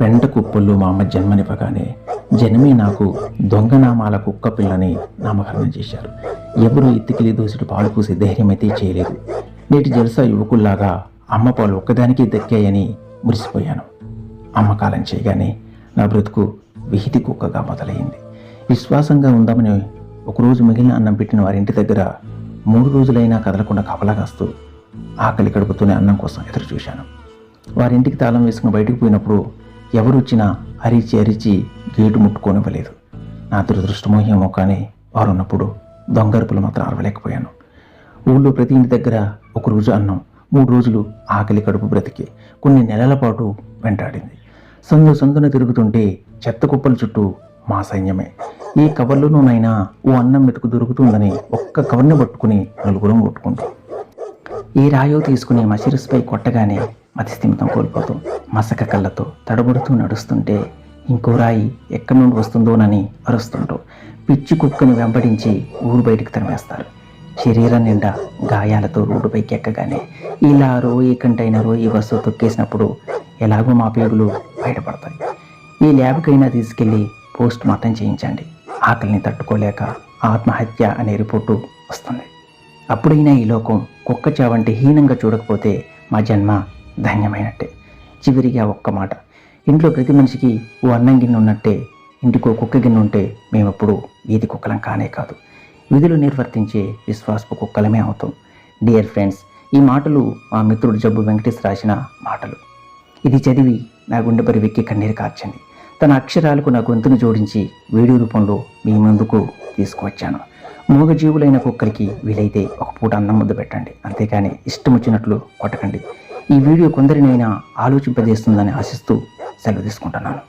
పెంట కుప్పలు మా అమ్మ జన్మనివ్వగానే జనమే నాకు దొంగనామాల కుక్క పిల్లని నామకరణం చేశారు. ఎవరు ఇత్తికిలి దూసుడు పాలు పూసే ధైర్యమైతే చేయలేదు. నేటి జలసా యువకుల్లాగా అమ్మ పాలు ఒక్కదానికి దక్కాయని మురిసిపోయాను. అమ్మకాలం చేయగానే నా బ్రతుకు విహితి కుక్కగా మొదలైంది. విశ్వాసంగా ఉందామని ఒకరోజు మిగిలిన అన్నం పెట్టిన వారి ఇంటి దగ్గర మూడు రోజులైనా కదలకుండా కపలా కాస్తూ ఆకలి కడుపుతూనే అన్నం కోసం ఎదురు చూశాను వారింటికి తాళం వేసుకుని బయటకు పోయినప్పుడు ఎవరు వచ్చినా అరిచి అరిచి గేటు ముట్టుకోనివ్వలేదు. నా దురదృష్టమో ఏమో కానీ వారు ఉన్నప్పుడు దొంగరుపులు మాత్రం అరవలేకపోయాను. ఊళ్ళో ప్రతి ఇంటి దగ్గర ఒక రోజు అన్నం మూడు రోజులు ఆకలి కడుపు బ్రతికి కొన్ని నెలల పాటు వెంటాడింది. సందు సందున తిరుగుతుంటే చెత్త కుప్పల చుట్టూ మా సైన్యమే. ఏ కవర్లోనూనైనా ఓ అన్నం మెతుకు దొరుకుతుందని ఒక్క కవర్ని పట్టుకుని నలుగురం కొట్టుకుంటాం. ఈ రాయో తీసుకుని మసిరస్పై కొట్టగానే మతిస్థిమితం కోల్పోతూ మసక కళ్ళతో తడబడుతూ నడుస్తుంటే ఇంకో రాయి ఎక్కడి నుండి వస్తుందోనని అరుస్తుంటూ పిచ్చి కుక్కను వెంబడించి ఊరు బయటికి తరిమేస్తారు. శరీరం నిండా గాయాలతో రోడ్డుపైకి ఎక్కగానే ఇలా రోయి కంటైన ఈ వస్తువు తొక్కేసినప్పుడు ఎలాగో మా పేగులు బయటపడతాయి. ఈ ల్యాబ్కైనా తీసుకెళ్ళి పోస్ట్ మార్టం చేయించండి. ఆకలిని తట్టుకోలేక ఆత్మహత్య అనే రిపోర్టు వస్తుంది. అప్పుడైనా ఈ లోకం కుక్క చావంటే హీనంగా చూడకపోతే మా జన్మ ధన్యమైనట్టే. చివరిగా ఒక్క మాట. ఇంట్లో ప్రతి మనిషికి ఓ అన్నం గిన్నె ఉన్నట్టే ఇంటికో కుక్క గిన్నె ఉంటే మేమప్పుడు వీధి కుక్కలం కానే కాదు. విధులు నిర్వర్తించే విశ్వాసపు కుక్కలమే అవుతాం. డియర్ ఫ్రెండ్స్ ఈ మాటలు మా మిత్రుడు జబ్బు వెంకటేష్ రాసిన మాటలు. ఇది చదివి నా గుండె వెక్కి కన్నీరు కార్చింది. తన అక్షరాలకు నా గొంతును జోడించి వీడియో రూపంలో మీ ముందుకు తీసుకువచ్చాను. మూగజీవులైన కుక్కలకి వీలైతే ఒక పూట అన్నం ముద్ద పెట్టండి. అంతేకాని ఇష్టం వచ్చినట్లు కొట్టకండి. ఈ వీడియో కొందరినైనా ఆలోచింపజేస్తుందని ఆశిస్తూ సెలవు తీసుకుంటున్నాను.